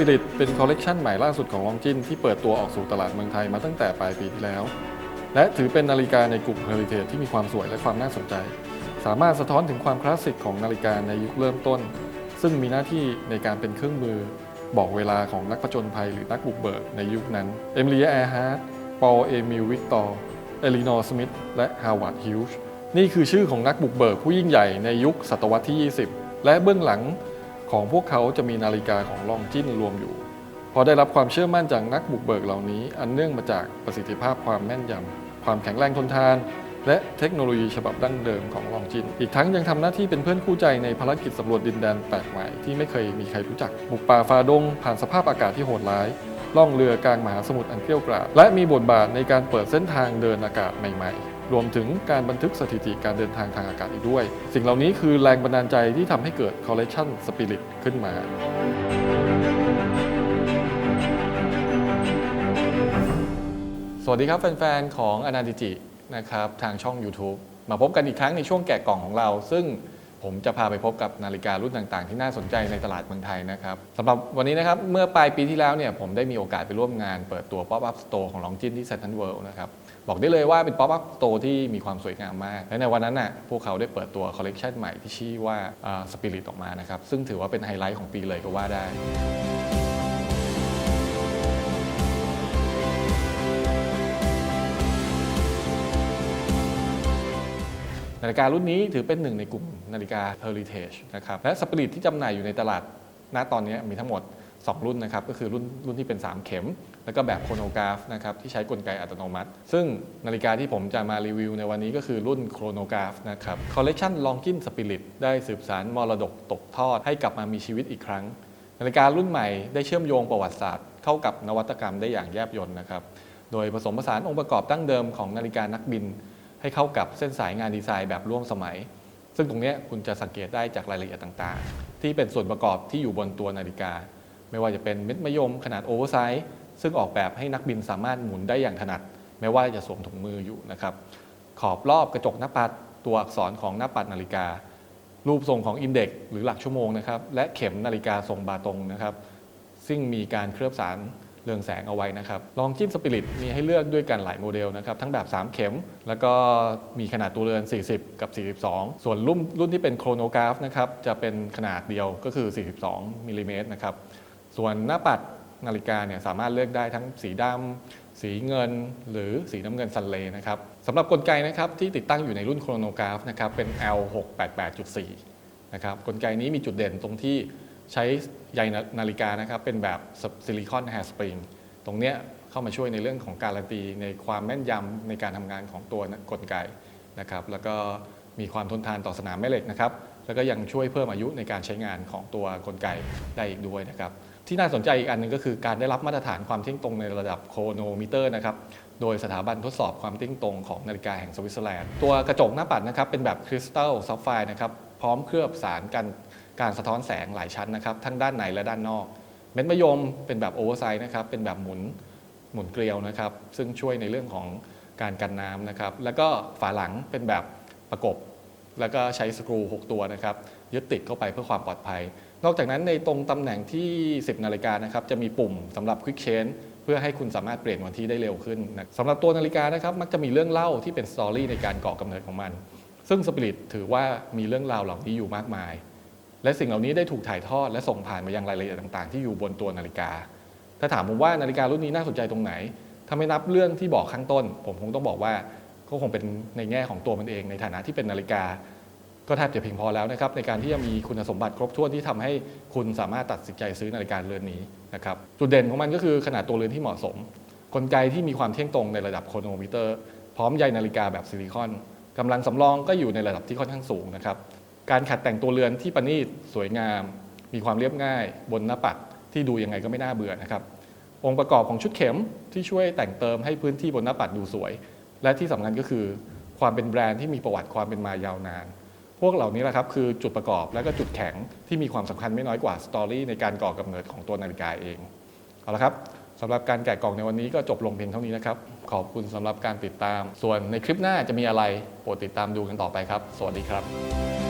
Spirit เป็นคอลเลกชันใหม่ล่าสุดของลองจินที่เปิดตัวออกสู่ตลาดเมืองไทยมาตั้งแต่ปลายปีที่แล้ว และถือเป็นนาฬิกาในกลุ่ม Heritage ที่มีความสวยและความน่าสนใจ สามารถสะท้อนถึงความคลาสสิกของนาฬิกาในยุคเริ่มต้น ซึ่งมีหน้าที่ในการเป็นเครื่องมือ บอกเวลาของนักผจญภัยหรือนักบุกเบิกในยุคนั้นเอมิเลียแอร์ฮาร์ดปอลเอมิลวิกตอร์เอลินอร์สมิธและฮาวาร์ดฮิลช์นี่คือชื่อของนักบุกเบิกผู้ยิ่งใหญ่ในยุคศตวรรษที่ 20 และเบื้องหลัง ของพวกเขาจะมีนาฬิกาของลองจินรวมอยู่ พอได้รับความเชื่อมั่นจากนักบุกเบิกเหล่านี้ อันเนื่องมาจากประสิทธิภาพความแม่นยำความแข็งแรงทนทาน และเทคโนโลยีฉบับดั้งเดิมของลองจิน อีกทั้งยังทำหน้าที่เป็นเพื่อนคู่ใจในภารกิจสำรวจดินแดนแปลกใหม่ที่ไม่เคยมีใครรู้จัก บุกป่าฝ่าดง ผ่านสภาพอากาศที่โหดร้ายล่องเรือกลางมหาสมุทรอันเกรี้ยวกราดและมีบทบาทในการเปิดเส้นทางเดินอากาศใหม่ ๆ รวมถึงการบันทึกสถิติการเดินทางทางอากาศอีกด้วย สิ่งเหล่านี้คือแรงบันดาลใจที่ทำให้เกิดคอลเลกชันสปิริตขึ้นมาสวัสดีครับแฟนๆ ของอนาดิจินะครับทางช่อง YouTube มาพบกันอีกครั้งในช่วงแกะกล่องของเรา ซึ่งผมจะพาไปพบกับนาฬิการุ่นต่างๆ ที่น่าสนใจในตลาดเมืองไทยนะครับสำหรับวันนี้นะครับ เมื่อปลายปีที่แล้วเนี่ยผมได้มีโอกาสไปร่วมงานเปิดตัว Pop Up Store ของลองจินที่ Central World นะครับ บอกได้เลยว่าเป็น Pop Up Store ที่มีความสวยงามมาก และในวันนั้นน่ะพวกเขาได้เปิดตัวคอลเลกชันใหม่ที่ชื่อว่าสปิริตออกมานะครับซึ่งถือว่าเป็นไฮไลท์ของปีเลยก็ว่าได้นาฬิการุ่นนี้ถือเป็นหนึ่งในกลุ่มนาฬิกา Heritage นะครับและสปิริตที่จำหน่ายอยู่ในตลาดณตอนนี้มีทั้งหมด 2 รุ่นนะครับก็คือรุ่นรุ่นที่เป็น 3 เข็ม แล้วก็แบบโครโนกราฟนะครับที่ใช้กลไกอัตโนมัติ ซึ่งนาฬิกาที่ผมจะมารีวิวในวันนี้ก็คือรุ่นโครโนกราฟนะครับคอลเลกชันลองกินสปิริตได้สืบสารมรดกตกทอดให้กลับมามีชีวิตอีกครั้ง นาฬิการุ่นใหม่ได้เชื่อมโยงประวัติศาสตร์เข้ากับนวัตกรรมได้อย่างแยบยลนะครับโดยผสมผสานองค์ประกอบดั้งเดิมของนาฬิกานักบิน ให้เข้ากับเส้นสายงานดีไซน์แบบร่วมสมัย ซึ่งตรงนี้คุณจะสังเกตได้จากรายละเอียดต่างๆ ที่เป็นส่วนประกอบที่อยู่บนตัวนาฬิกา ไม่ว่าจะเป็นเม็ดมะยมขนาดโอเวอร์ไซส์ ซึ่งออกแบบให้นักบินสามารถหมุนได้อย่างถนัด แม้ว่าจะสวมถุงมืออยู่นะครับ ขอบรอบกระจกหน้าปัดตัวอักษรของหน้าปัดนาฬิกา รูปทรงของอินเด็กหรือหลักชั่วโมงนะครับและเข็มนาฬิกาทรงบาตรงนะครับ ซึ่งมีการเคลือบสารเรืองแสงเอาไว้นะครับลองจิ้มสปิริตมีให้เลือกด้วยกันหลายโมเดลนะครับ ทั้งแบบ 3 เข็ม แล้วก็มีขนาดตัวเรือน 40 กับ 42 ส่วนรุ่นรุ่นที่เป็นโครโนกราฟนะครับ จะเป็นขนาดเดียวก็คือ 42มิลลิเมตรนะครับ ส่วนหน้าปัด นาฬิกาเนี่ยสามารถเลือกได้ทั้งสีดำสีเงิน หรือสีน้ำเงินซันเลนะครับสำหรับกลไกนะครับที่ติดตั้งอยู่ในรุ่นโครโนกราฟนะครับเป็น L688.4 นะครับกลไกนี้มีจุดเด่นตรงที่ใช้ใยนาฬิกานะครับเป็นแบบซิลิคอนแฮร์สปริงตรงเนี้ยเข้ามาช่วยในเรื่องของการันตีในความแม่นยำในการทำงานของตัวกลไกนะครับแล้วก็มีความทนทานต่อสนามแม่เหล็กนะครับแล้วก็ยังช่วยเพิ่มอายุในการใช้งานของตัวกลไกได้อีกด้วยนะครับ ที่น่าสนใจอีกอันหนึ่งก็คือการได้รับมาตรฐานความเที่ยงตรงในระดับโครโนมิเตอร์นะครับโดยสถาบันทดสอบความเที่ยงตรงของนาฬิกาแห่งสวิตเซอร์แลนด์ตัวกระจกหน้าปัดนะครับเป็นแบบคริสตัลซับไฟนะครับพร้อมเคลือบสารกันการสะท้อนแสงหลายชั้นนะครับทั้งด้านในและด้านนอก เม็ดมะยมเป็นแบบโอเวอร์ไซส์นะครับเป็นแบบหมุนหมุนเกลียวนะครับซึ่งช่วยในเรื่องของการกันน้ำนะครับแล้วก็ฝาหลังเป็นแบบประกบ แล้วก็ใช้สกรู 6 ตัวนะครับยึดติดเข้าไปเพื่อความปลอดภัย นอกจากนั้นในตรงตำแหน่งที่ 10 นาฬิกานะครับจะมีปุ่มสำหรับ Quick Change เพื่อให้คุณสามารถเปลี่ยนวันที่ได้เร็วขึ้นนะสำหรับตัวนาฬิกานะครับมักจะมีเรื่องเล่าที่เป็นสตอรี่ในการก่อกำเนิดของมัน ซึ่งสปิริตถือว่ามีเรื่องราวเหล่านี้อยู่มากมาย และสิ่งเหล่านี้ได้ถูกถ่ายทอดและส่งผ่านมายังรายละเอียดต่างๆ ที่อยู่บนตัวนาฬิกา ถ้าถามผมว่านาฬิการุ่นนี้น่าสนใจตรงไหนถ้าไม่นับเรื่องที่บอกข้างต้น ผมคงต้องบอกว่าก็คงเป็นในแง่ของตัวมันเองในฐานะที่เป็นนาฬิกา ก็แทบจะเพียงพอแล้วนะครับในการที่จะมีคุณสมบัติครบถ้วนที่ทำให้คุณสามารถตัดสินใจซื้อนาฬิกาเรือนนี้นะครับจุดเด่นของมันก็คือขนาดตัวเรือนที่เหมาะสม กลไกที่มีความเที่ยงตรงในระดับโครโนมิเตอร์ พร้อมใยนาฬิกาแบบซิลิคอนกำลังสำรองก็อยู่ในระดับที่ค่อนข้างสูงนะครับการขัดแต่งตัวเรือนที่ประณีตสวยงาม มีความเรียบง่าย บนหน้าปัดที่ดูยังไงก็ไม่น่าเบื่อนะครับองค์ประกอบของชุดเข็มที่ช่วยแต่งเติมให้พื้นที่บนหน้าปัดดูสวย และที่สำคัญก็คือความเป็นแบรนด์ที่มีประวัติความเป็นมายาวนาน พวกเหล่านี้แหละครับคือจุดประกอบและก็จุดแข็งที่มีความสำคัญไม่น้อยกว่าสตอรี่ในการก่อกำเนิดของตัวนาฬิกาเองเอาละครับสำหรับการแกะกล่องในวันนี้ก็จบลงเพียงเท่านี้นะครับ ขอบคุณสำหรับการติดตาม ส่วนในคลิปหน้าจะมีอะไร โปรดติดตามดูกันต่อไปครับ สวัสดีครับ